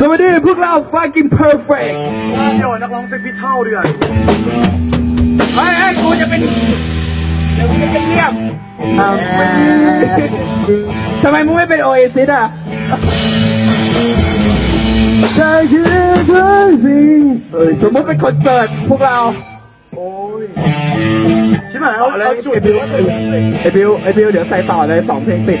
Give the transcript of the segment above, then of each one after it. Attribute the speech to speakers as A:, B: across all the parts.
A: สวัสดีพวกเรา fucking perfect
B: ว่าเดี๋ยวนักร้องเซ็กพิทเท่าดีกว่า
A: ไอ้ไอ้ยกูจะเป็นเดี๋ยวกูจะเป็นเรียบอ้าวทำไมมึงไม่เป็นโอเอซิสอะใช่คือเพื่อนสิเอ้ยสมมติเป็นคอนเสิร์ตพวกเรา
B: โอ้ยใช่ไหมเอา
A: เอาเลย
B: เอาจุด
A: ไอ้บิวไอ้บิวไอ้บิวเดี๋ยวใส่ต่อเลยสองเพลงติด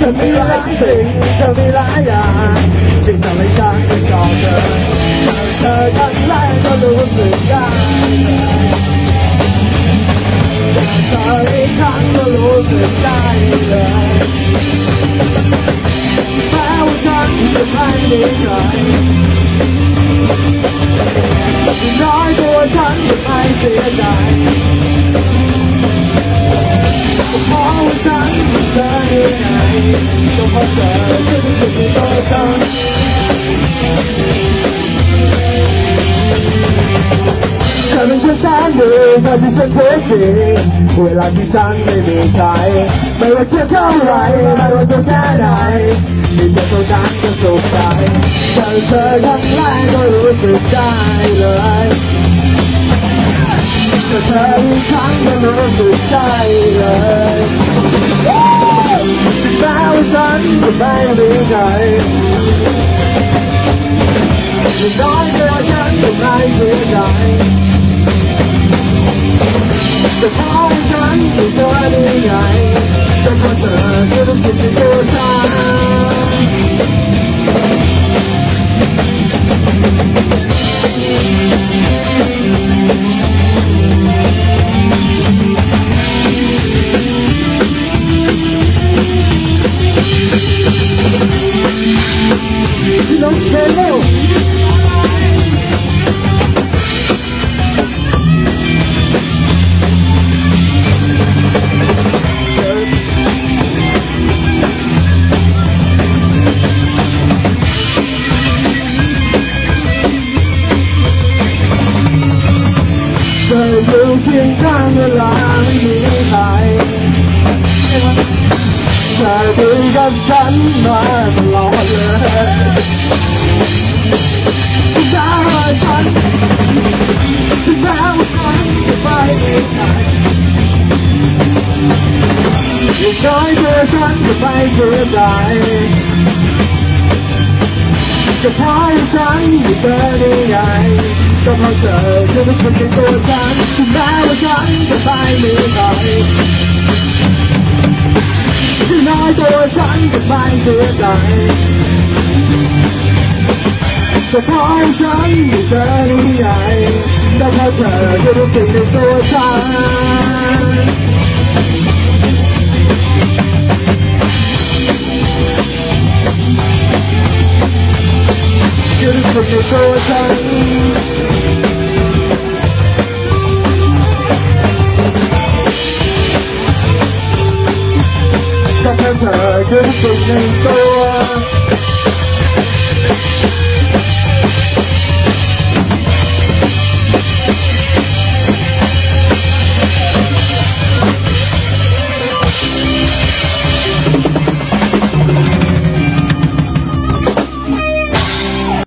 B: จะมีหลายสิ่งจะมีหลายอย่างที่ทำให้ฉันต้องชอบเธอเธอครั้งแรกก็รู้สึกได้เธออีกครั้งก็รู้สึกได้เลยแม้ว่าฉันจะไม่มีใครน้อยตัวฉันจะไม่เสียใจ ธอได้ไงก็เพราะเธอที่รู้สึกตัวฉันเธอเป็นฉันแสนดีเธอที่ฉันเทจริงเวลาที่ฉันไม่มีใครไม่ว่าจะเท่าไรไม่ว่าจะแค่ไหนมีเธอเท่านั้นก็สุขใจเจอเธอครั้งแรกก็รู้สึกได้เลยเจอเธออีกครั้งก็รู้สึกได้เลย ถึงแม้ว่าฉันจะไม่มีใครอย่างน้อยเกินฉันก็ไม่เสียใจแต่พราะว่าฉันก็เจอได้ไงแต่พอเธอที่รู้สึกในตัว อยู่เพียงข้างเวลาไม่มีใครเธอคุยกับฉันมาตลอดเลยจะให้ฉันจะแม้ว่าฉันจะไปไหนอย่างน้อยตัวฉันจะไม่เสียใจจะพาให้ฉันอยู่เธอได้ไงก็เพราะเธอจะเป็นคนในตัวฉัน จะไม่มีใครที่น้อยตัวฉันก็ไม่เสียใจแต่พอฉันอยู่เธอได้ไงแต่พอเธอจะรู้สึกในตัวฉันจะรู้สึกในตัวฉัน แต่พ